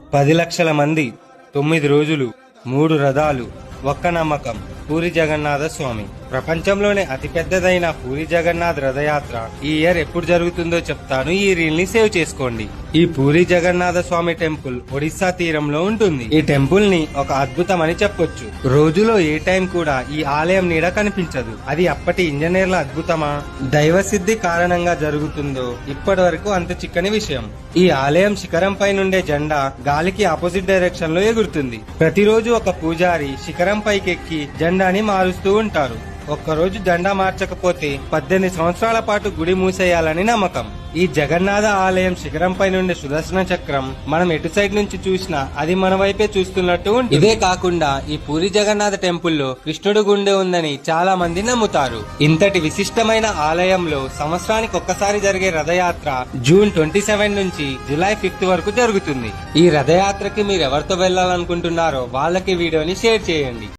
పది లక్షల మంది తొమ్మిది రోజులు మూడు రథాలు ఒక్క నమ్మకం పూరి జగన్నాథ స్వామి. ప్రపంచంలోనే అతిపెద్దదైన పూరి జగన్నాథ్ రథయాత్ర ఈ ఇయర్ ఎప్పుడు జరుగుతుందో చెప్తాను. ఈ రీల్ని సేవ్ చేసుకోండి. ఈ పూరి జగన్నాథ స్వామి టెంపుల్ ఒడిస్సా తీరంలో ఉంటుంది. ఈ టెంపుల్ని ఒక అద్భుతం అని చెప్పొచ్చు. రోజులో ఏ టైం కూడా ఈ ఆలయం నీడ కనిపించదు. అది అప్పటి ఇంజనీర్ల అద్భుతమా? దైవ సిద్ధి కారణంగా జరుగుతుందో ఇప్పటి వరకు అంత చిక్కని విషయం. ఈ ఆలయం శిఖరం పై నుండే జెండా గాలికి ఆపోజిట్ డైరెక్షన్లో ఎగురుతుంది. ప్రతిరోజు ఒక పూజారి శిఖరం పైకెక్కి జెండాని మారుస్తూ ఉంటారు. ఒక్కరోజు జెండా మార్చకపోతే పద్దెనిమిది సంవత్సరాల పాటు గుడి మూసేయాలని నమ్మకం. ఈ జగన్నాథ ఆలయం శిఖరంపై నుండి సుదర్శన చక్రం మనం ఎటు సైడ్ నుంచి చూసినా అది మన వైపే చూస్తున్నట్టు ఇదే కాకుండా ఈ పూరి జగన్నాథ టెంపుల్లో కృష్ణుడు గుండె ఉందని చాలా మంది నమ్ముతారు. ఇంతటి విశిష్టమైన ఆలయంలో సంవత్సరానికి ఒక్కసారి జరిగే రథయాత్ర జూన్ ట్వంటీ సెవెన్ నుంచి జూలై ఫిఫ్త్ వరకు జరుగుతుంది. ఈ రథయాత్రకి మీరు ఎవరితో వెళ్ళాలనుకుంటున్నారో వాళ్ళకి వీడియోని షేర్ చేయండి.